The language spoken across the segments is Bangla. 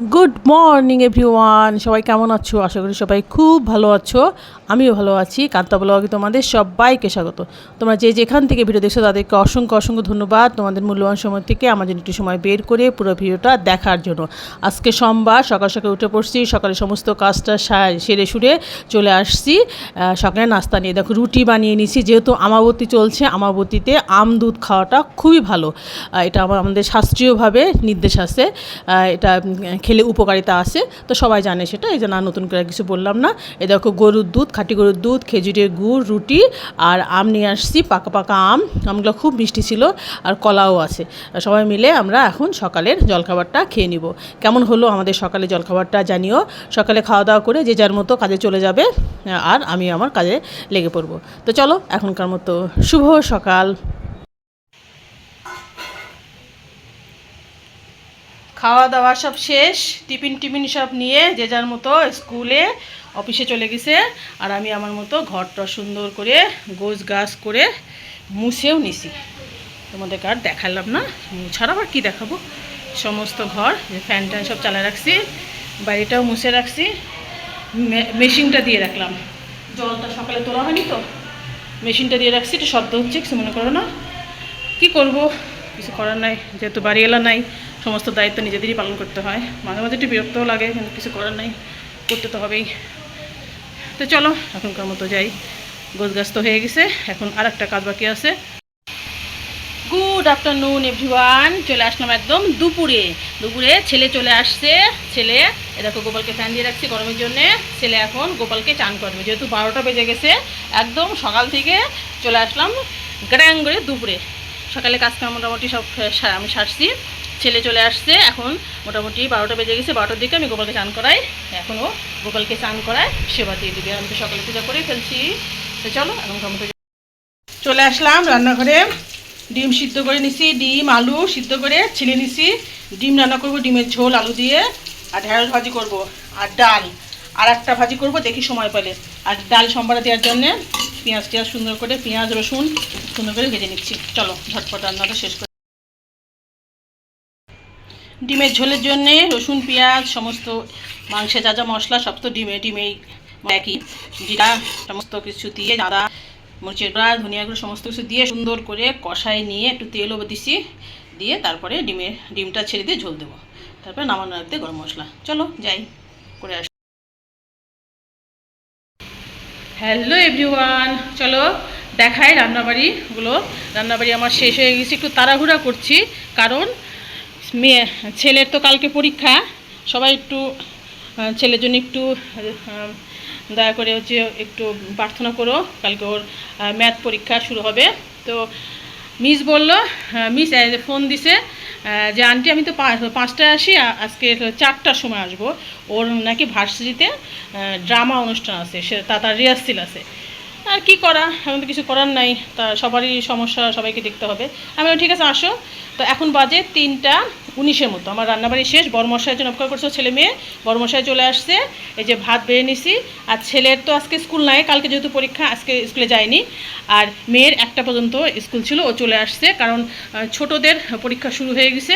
গুড মর্নিং এভরিওয়ান সবাই কেমন আছো? আশা করি সবাই খুব ভালো আছো। আমিও ভালো আছি। কান্তা ব্লগে তোমাদের সবাইকে স্বাগত। তোমরা যে যেখান থেকে ভিডিও দেখছ, তাদেরকে অসংখ্য অসংখ্য ধন্যবাদ তোমাদের মূল্যবান সময় থেকে আমাদের একটু সময় বের করে পুরো ভিডিওটা দেখার জন্য। আজকে সোমবার, সকাল সকাল উঠে পড়ছি, সকালে সমস্ত কাজটা সেরে সুরে চলে আসছি। সকালে নাস্তা নিয়ে, দেখো রুটি বানিয়ে নিয়েছি যেহেতু আমাবতী চলছে, আমাবতীতে আম, দুধ খাওয়াটা খুবই ভালো। এটা আমাদের শাস্ত্রীয়ভাবে নির্দেশ আছে। এটা খেলে উপকারিতা আছে। তো সবাই জানে সেটা। এই যে না, নতুন করে কিছু বললাম না। এ দেখো, গরুর দুধ, খাঁটি গরুর দুধ, খেজুরের গুড়, রুটি আর আম নিয়ে আসছি, পাকা পাকা আম। আমগুলো খুব মিষ্টি ছিল আর কলাও আছে। সবাই মিলে আমরা এখন সকালের জলখাবারটা খেয়ে নিব। কেমন হলো আমাদের সকালে জলখাবারটা জানিও। সকালে খাওয়া দাওয়া করে যে যার মতো কাজে চলে যাবে, আর আমি আমার কাজে লেগে পড়ব। তো চলো, এখনকার মতো শুভ সকাল। খাওয়া দাওয়া সব শেষ টিফিন টিফিন সব নিয়ে যে যার মতো স্কুলে, অফিসে চলে গেছে। আর আমি আমার মতো ঘরটা সুন্দর করে গোছ গাছ করে মুছেও নিছি। তোমাদেরকে আর দেখালাম না। মুছার আবার কী দেখাবো? সমস্ত ঘর, যে ফ্যান ট্যান সব চালায় রাখছি, বাড়িটাও মুছে রাখছি। মেশিনটা দিয়ে রাখলাম। জলটা সকালে তোলা হয়নি তো? মেশিনটা দিয়ে রাখছি, একটু শব্দ হচ্ছে, কিছু মনে করো না। কি করব? কিছু করার নাই, যেহেতু বাড়ি এলা নাই। সমস্ত দায়িত্ব নিজেদেরই পালন করতে হয়। মাঝে মাঝে একটু বিরক্তও লাগে, কিন্তু কিছু করার নাই। করতে তো হবেই। তো চলো, এখনকার মতো যাই। গোছ গাছ তো হয়ে গেছে, এখন আর একটা কাজ বাকি আছে। গুড আফটারনুন এভরিওয়ান চলে আসলাম একদম দুপুরে। দুপুরে ছেলে চলে আসছে। ছেলে, এ দেখো গোপালকে ফ্যান দিয়ে রাখছি গরমের জন্য। ছেলে এখন গোপালকে চান করবে। যেহেতু বারোটা বেজে গেছে, একদম সকাল থেকে চলে আসলাম গ্র্যাং করে দুপুরে। সকালে কাজকাম মোটামুটি সব আমি সারছি। ছেলে চলে আসছে, এখন মোটামুটি বারোটা বেজে গেছে, বারোটার দিকে আমি গোপালকে চান করাই। এখনও গোপালকে চান করায় সেবা দিয়ে দিবে। আমি তো সকালে পূজা করেই ফেলছি। তো চলো, এখন মতো চলে আসলাম রান্নাঘরে। ডিম সিদ্ধ করে নিছি, ডিম, আলু সিদ্ধ করে ছিলে নিছি। ডিম রান্না করব ডিমের ঝোল, আলু দিয়ে। আর ঢেঁড়স ভাজি করব আর ডাল। আর একটা ভাজি করব, দেখি সময় পেলে। আর ডাল সম্বারা দেওয়ার জন্যে পেঁয়াজ টিয়াজ সুন্দর করে, পেঁয়াজ রসুন সুন্দর করে ভেজে নিচ্ছি। চলো, ঝটপট রান্নাটা শেষ করে ডিমের ঝোলের জন্যে রসুন, পেঁয়াজ, সমস্ত মাংসে যা যা মশলা, সব তো ডিমে, ডিমেই একই। জিরা, সমস্ত কিছু দিয়ে আদা, মরিচের গুঁড়া, ধনিয়া গুঁড়ো, সমস্ত কিছু দিয়ে সুন্দর করে কষায় নিয়ে একটু তেলও দিছি, দিয়ে তারপরে ডিমের ডিমটা ছেড়ে দিয়ে ঝোল দেবো। তারপরে নামানো রাখতে গরম মশলা। চলো, যাই, করে আস। হ্যালো এভরিওয়ান, চলো দেখাই রান্নাবাড়িগুলো। রান্নাবাড়ি আমার শেষ হয়ে গেছে, একটু তাড়াহুড়া করছি, কারণ মেয়ে, ছেলের তো কালকে পরীক্ষা। সবাই একটু ছেলের জন্য একটু দয়া করে হচ্ছে একটু প্রার্থনা করো, কালকে ওর ম্যাথ পরীক্ষা শুরু হবে। তো মিস বলল মিস ফোন দিছে যে, আন্টি, আমি তো পাঁচটায় আসি আজকে চারটার সময় আসব। ওর নাকি ভার্সিটিতে ড্রামা অনুষ্ঠান আছে, সে, তার রিহার্সেল আছে। আর কি করা? এখন তো কিছু করার নাই। তা সবারই সমস্যা, সবাইকে দেখতে হবে। আমি ঠিক আছে, আসো। তো এখন বাজে তিনটা উনিশের মতো। আমার রান্নাবাড়ি শেষ। বর্মশাই জন্য অপেক্ষা করছ, ছেলে মেয়ে। বর্মশাই চলে আসছে। এই যে ভাত বেড়ে নিছি। আর ছেলের তো আজকে স্কুল নাই। কালকে যেহেতু পরীক্ষা, আজকে স্কুলে যায়নি। আর মেয়ের একটা পর্যন্ত স্কুল ছিল, ও চলে আসছে। কারণ ছোটদের পরীক্ষা শুরু হয়ে গেছে।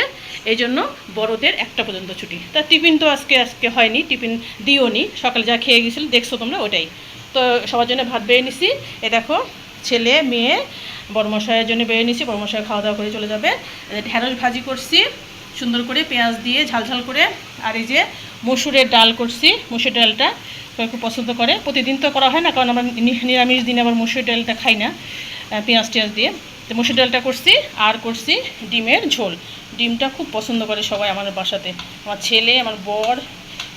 এই জন্য বড়দের একটা পর্যন্ত ছুটি। তা টিফিন তো আজকে আজকে হয়নি। টিফিন দিও নি সকালে যা খেয়ে গেছিল, দেখছ তোমরা, ওটাই। তো সবার জন্য ভাত বেড়ে নিছি। এ দেখো, ছেলে, মেয়ে, বড়মশাইয়ের জন্য বেড়ে নিছি, বড়মশাই খাওয়া দাওয়া করে চলে যাবে। এই ঢ্যাঁড়স ভাজি করছি, সুন্দর করে পেঁয়াজ দিয়ে ঝাল ঝাল করে, আর এই যে মসুরের ডাল করছি, মসুর ডালটা সবাই খুব পছন্দ করে। প্রতিদিন তো করা হয় না, কারণ আমরা নিরামিষ দিনে আবার মসুর ডালটা খাই না পেঁয়াজ টিয়াজ দিয়ে। তো মসুর ডালটা করছি, আর করছি ডিমের ঝোল। ডিমটা খুব পছন্দ করে সবাই আমার বাসাতে। আমার ছেলে, আমার বর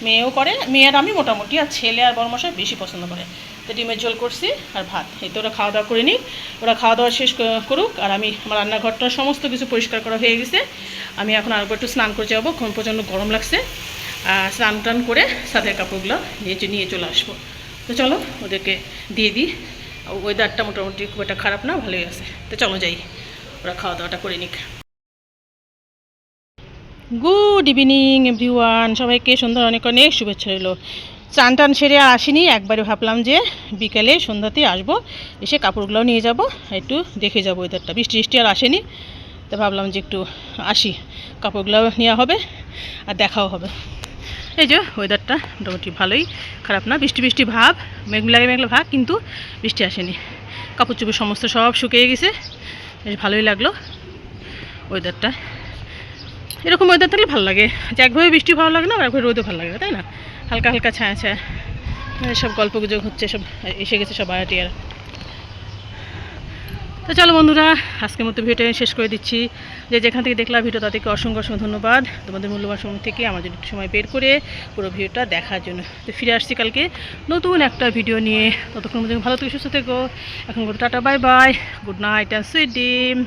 মেয়েও করে, মেয়ে আর আমি মোটামুটি, আর ছেলে আর বড় মশাই বেশি পছন্দ করে। তো ডিমের ঝোল করছি আর ভাত। এই তো ওরা খাওয়া দাওয়া করে নিই ওরা খাওয়া দাওয়া শেষ করুক আর আমি আমার রান্নাঘরটা সমস্ত কিছু পরিষ্কার করা হয়ে গেছে। আমি এখন আর একটু স্নান করে যাব প্রচণ্ড গরম লাগছে। আর স্নান টান করে সাথের কাপড়গুলো নিয়ে নিয়ে চলে আসব। তো চলো ওদেরকে দিয়ে দিই। ওয়েদারটা মোটামুটি খুব একটা খারাপ না, ভালোই আছে। তো চলো যাই। ওরা খাওয়া দাওয়াটা করে নিক। গুড ইভিনিং এভরিওয়ান সবাইকে সন্ধ্যার অনেক অনেক শুভেচ্ছা রইল। চান টান সেরে আর আসিনি একবারে ভাবলাম যে বিকেলে সন্ধ্যাতে আসব। এসে কাপড়গুলোও নিয়ে যাব, একটু দেখে যাব ওয়েদারটা বৃষ্টি বৃষ্টি আর আসেনি, তো ভাবলাম যে একটু আসি। কাপড়গুলো নেওয়া হবে আর দেখাও হবে। এই যে ওয়েদারটা মোটামুটি ভালোই, খারাপ না? বৃষ্টি বৃষ্টি ভাব, মেঘলা মেঘলা ভাব, কিন্তু বৃষ্টি আসেনি। কাপড় চোপড় সমস্ত সব শুকিয়ে গেছে, বেশ ভালোই লাগল ওয়েদারটা এরকম ওয়েদার থাকলে ভালো লাগে। যে একভাবে বৃষ্টি ভালো লাগে না আর একভাবে রোদও ভালো লাগে তাই না? হালকা হালকা ছায়া ছায়া। সব গল্প গুজব হচ্ছে, সব এসে গেছে সব আয়াটিয়ার তো চলো বন্ধুরা, আজকের মতো ভিডিওটা আমি শেষ করে দিচ্ছি। যে যেখান থেকে দেখলাম ভিডিও তাদেরকে অসংখ্য অসংখ্য ধন্যবাদ। তোমাদের মূল্যবান সময় থেকে আমার জন্য একটু সময় বের করে পুরো ভিডিওটা দেখার জন্য। তো ফিরে আসছি কালকে নতুন একটা ভিডিও নিয়ে। ততক্ষণ পর্যন্ত ভালো থেকে, সুস্থ থেকো। এখন tata, bye bye. Good night and sweet dream